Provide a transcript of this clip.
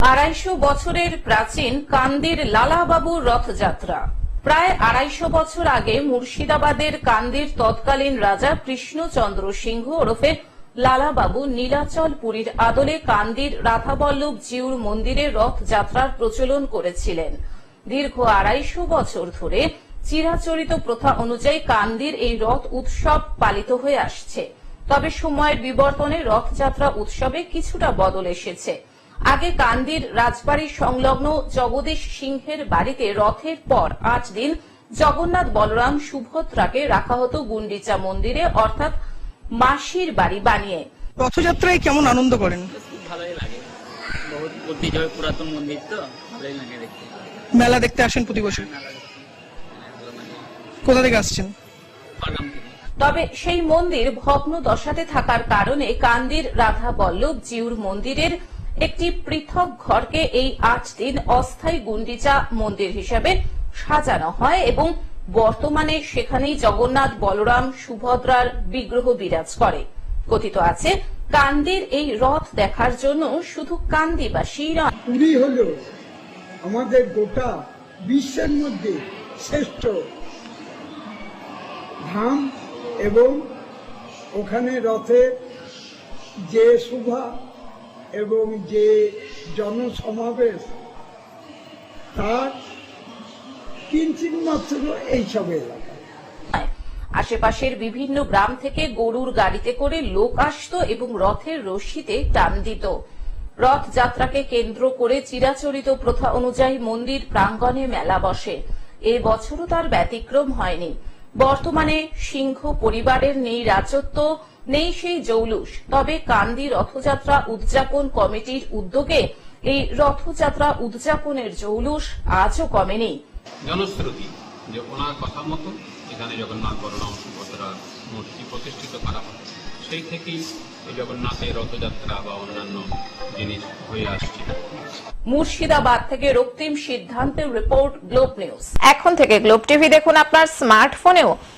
আড়াইশো বছরের প্রাচীন কান্দির লালাবাবুর রথযাত্রা। প্রায় আড়াইশো বছর আগে মুর্শিদাবাদের কান্দির তৎকালীন রাজা কৃষ্ণচন্দ্র সিংহ ওরফে লালাবাবু নীলাচল পুরীর আদলে কান্দির রাধাবল্লভ জিউর মন্দিরে রথযাত্রার প্রচলন করেছিলেন। দীর্ঘ আড়াইশো বছর ধরে চিরাচরিত প্রথা অনুযায়ী কান্দির এই রথ উৎসব পালিত হয়ে আসছে। তবে সময়ের বিবর্তনে রথযাত্রা উৎসবে কিছুটা বদল এসেছে। আগে কান্দির রাজবাড়ি সংলগ্ন জগদীশ সিংহের বাড়িতে রথের পর আট দিন জগন্নাথ বলরাম সুভদ্রাকে রাখা হতো গুন্ডিচা মন্দিরে অর্থাৎ মাসির বাড়ি বানিয়ে। রথযাত্রায় কেমন আনন্দ করেন? ভালোই লাগে। বহুত ঐতিহ্যবাহী পুরাতন মন্দির তো ভালোই লাগে দেখতে। মেলা দেখতে আসেন প্রতি বছর। হ্যাঁ, কোথা থেকে আসছেন? তবে সেই মন্দির ভগ্ন দশাতে থাকার কারণে কান্দির রাধা বল্লভ জিউর মন্দিরের একটি পৃথক ঘরকে এই আট দিন অস্থায়ী গুন্ডিচা মন্দির হিসেবে সাজানো হয় এবং বর্তমানে সেখানেই জগন্নাথ বলরাম সুভদ্রার বিগ্রহ বিরাজ করে। কথিত আছে, কান্দির এই রথ দেখার জন্য শুধু কান্দিবাসী নয়। পুরী হলো আমাদের গোটা বিশ্বের মধ্যে শ্রেষ্ঠ ধাম এবং ওখানে রথে যে শোভা এবং যে জনসমাবেশ, তার কিঞ্চিত মাত্র এইসব এলাকা। আশেপাশের বিভিন্ন গ্রাম থেকে গরুর গাড়িতে করে লোক আসতো এবং রথের রশিতে টান দিত। রথযাত্রাকে কেন্দ্র করে চিরাচরিত প্রথা অনুযায়ী মন্দির প্রাঙ্গণে মেলা বসে। এ বছরও তার ব্যতিক্রম হয়নি। বর্তমানে সিংহ পরিবারের নেই রাজত্ব নেই সেই জৌলুস। তবে কান্দি রথযাত্রা উদযাপন কমিটির উদ্যোগে এই রথযাত্রা উদযাপনের জৌলুস আজও কমেনি। জনশ্রুতি যে ওনার কথা মতো এখানে জগন্নাথ বলরাম সুভদ্রার মূর্তি প্রতিষ্ঠিত করা হয়। সেই থেকেই এই জগন্নাথের রথযাত্রা বা অন্যান্য জিনিস হয়ে আসছে। মুর্শিদাবাদ থেকে রক্তিম সিদ্ধান্তের রিপোর্ট গ্লোব নিউজ। এখন থেকে গ্লোব টিভি দেখুন আপনার স্মার্টফোনেও।